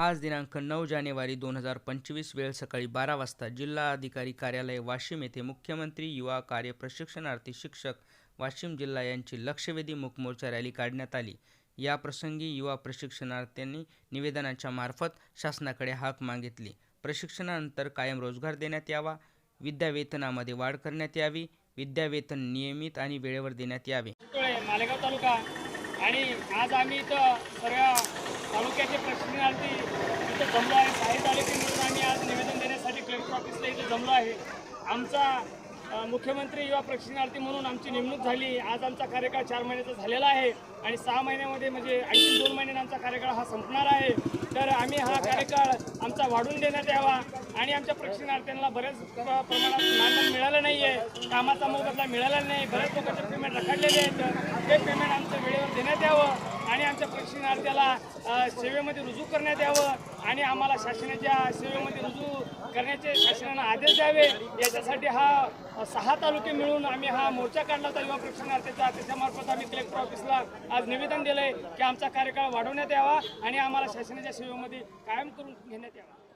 आज दिनांक नऊ जानेवारी दोन हजार पंचवीस वेळ सकाळी बारा वाजता जिल्हा अधिकारी कार्यालय वाशिम येथे मुख्यमंत्री युवा कार्य प्रशिक्षणार्थी शिक्षक वाशिम जिल्हा यांची लक्षवेधी मुकमोर्चा रॅली काढण्यात आली. या प्रसंगी युवा प्रशिक्षणार्थ्यांनी निवेदनाच्या मार्फत शासनाकडे हाक मागितली. प्रशिक्षणानंतर कायम रोजगार देण्यात यावा विद्यावेतनामध्ये वाढ करण्यात यावी विद्यावेतन नियमित आणि वेळेवर देण्यात यावे. मालेगाव तालुका आणि आज आम्ही इथं सगळ्या तालुक्याचे प्रशिक्षणार्थी इथं जमलो आहे. काही तालुके मिळून आम्ही आज निवेदन देण्यासाठी कलेक्टर ऑफिसला इथं जमलो आहे. आमचा मुख्यमंत्री युवा प्रशिक्षणार्थी म्हणून आमची नेमणूक झाली. आज आमचा कार्यकाळ चार महिन्याचा झालेला आहे आणि सहा महिन्यामध्ये म्हणजे आणखी दोन महिन्याने आमचा कार्यकाळ हा संपणार आहे. तर आम्ही हा कार्यकाळ आमचा वाढवून देण्यात यावा आणि आमच्या प्रशिक्षणार्थ्यांना बऱ्याच प्रमाणात मानधन मिळालं नाही आहे कामाचा मोबदला मिळाला नाही. बऱ्याच लोकांचे पेमेंट रखडलेले आहेत. ते पेमेंट आमचं देण्यात यावं आणि आमच्या प्रशिक्षणार्थ्याला सेवेमध्ये रुजू करण्यात यावं आणि आम्हाला शासनाच्या सेवेमध्ये रुजू करण्याचे शासनानं आदेश द्यावे. याच्यासाठी हा सहा तालुके मिळून आम्ही हा मोर्चा काढला होता. युवा प्रशिक्षणार्थीचा त्याच्यामार्फत आम्ही कलेक्टर ऑफिसला आज निवेदन दिलंय की आमचा कार्यकाळ वाढवण्यात यावा आणि आम्हाला शासनाच्या सेवेमध्ये कायम करून घेण्यात यावा.